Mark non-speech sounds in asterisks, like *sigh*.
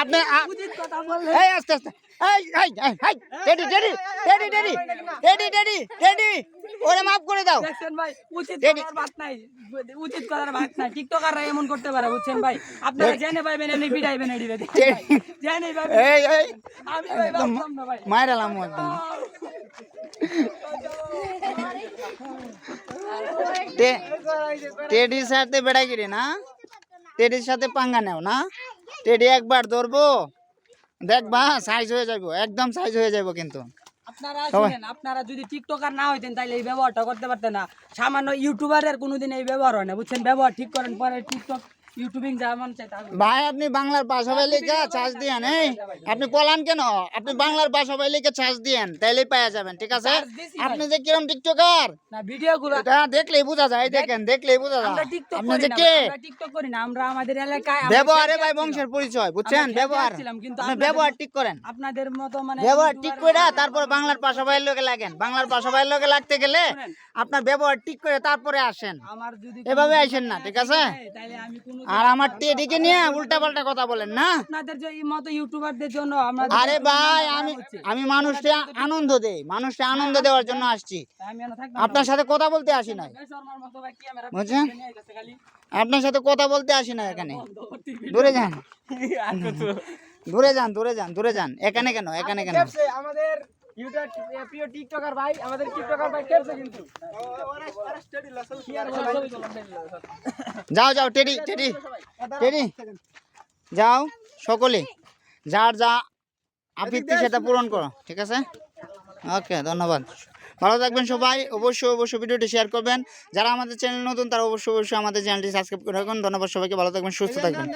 আপনি উচিত কথা বললে এই আস্তে আস্তে। এই এই এই এই teddy teddy teddy teddy teddy teddy teddy ওরে মাফ করে দাও। দেখছেন ভাই উচিত কথার বাত নাই উচিত কথার বাত নাই। টিকটকাররা এমন করতে পারে বুঝছেন ভাই? আপনারা জেনে পাইবেন এমনি পিটাইবেন এডিবে টেডি। জেনে পাইবেন এই এই আমি ভাই ভাবতাম না ভাই। মায়েরালাম একদম। টেডির সাথে বেড়াগিরি না? টেডির সাথে পাঙ্গা নেও না? টেডি একবার ধরবো। দেখবা সাইজ হয়ে যাব একদম সাইজ হয়ে যাব কিন্তু। আপনারা আপনারা যদি টিকটকার না হইতেন তাহলে এই ব্যবহারটা করতে পারতেন না। সামান্য ইউটিউবারের কোনোদিন এই ব্যবহার হয় না বুঝছেন? ব্যবহার ঠিক করেন পরে টিকটক ইউটিউবিং যেমন চাই ভাই আপনি বাংলার পাশাপাশি লিখে চার্জ দিয়েন এই। আপনি পলান কেন? আপনি বাংলার পাশাপাশি লিখে চার্জ দিয়েন তাইলেই পাওয়া যাবেন ঠিক আছে। আপনি যে কিরম টিকটকার? না ভিডিও গুলো এটা দেখলেই বোঝা যায় দেখেন দেখলেই বোঝা যায়। আপনি যে কে? টিকটক করি না আমরা আমাদের এলাকায় ব্যবহারে ভাই বংশের পরিচয় বুঝছেন? ব্যবহার। আপনি ব্যবহার ঠিক করেন। আপনাদের মতো মানে ব্যবহার ঠিক করে তারপর বাংলার লোকে লাগেন। বাংলার লোকে লাগতে গেলে আপনার ব্যবহার ঠিক করে তারপরে আসেন। আমার যদি এভাবে আইসেন না ঠিক আছে? তাহলে আমি কোনো আর আমার টেডিকে নিয়ে উল্টা পাল্টা কথা বলেন না? আপনাদের যে মতো ইউটিউবারদের জন্য আমরা আরে ভাই আমি আমি মানুষকে আনন্দ দেই মানুষকে আনন্দ দেওয়ার জন্য আসছি। থাকতাম আপনার সাথে কথা বলতে আসি নাই। বেশরমার মতো ভাই ক্যামেরা বুঝছেন? নিয়ে আইতাছে খালি। আপনার সাথে কথা বলতে আসি না এখানে। দূরে যান। *laughs* দূরে যান দূরে যান দূরে যান। এখানে কেন এখানে কেন? আমাদের প্রিয় টিকটকার ভাই আমাদের টিকটকার ভাই কিন্তু। যাও যাও টেডি টেডি টেডি। যাও সকলে। যার যা আবৃত্তি সেটা পূরণ করো ঠিক আছে? ওকে ধন্যবাদ। ভালো থাকবেন সবাই অবশ্যই অবশ্যই ভিডিওটি শেয়ার করবেন। যারা আমাদের চ্যানেল নতুন তারা অবশ্যই অবশ্যই আমাদের চ্যানেলটি সাবস্ক্রাইব করে রাখুন। ধন্যবাদ সবাইকে ভালো থাকবেন সুস্থ থাকবেন।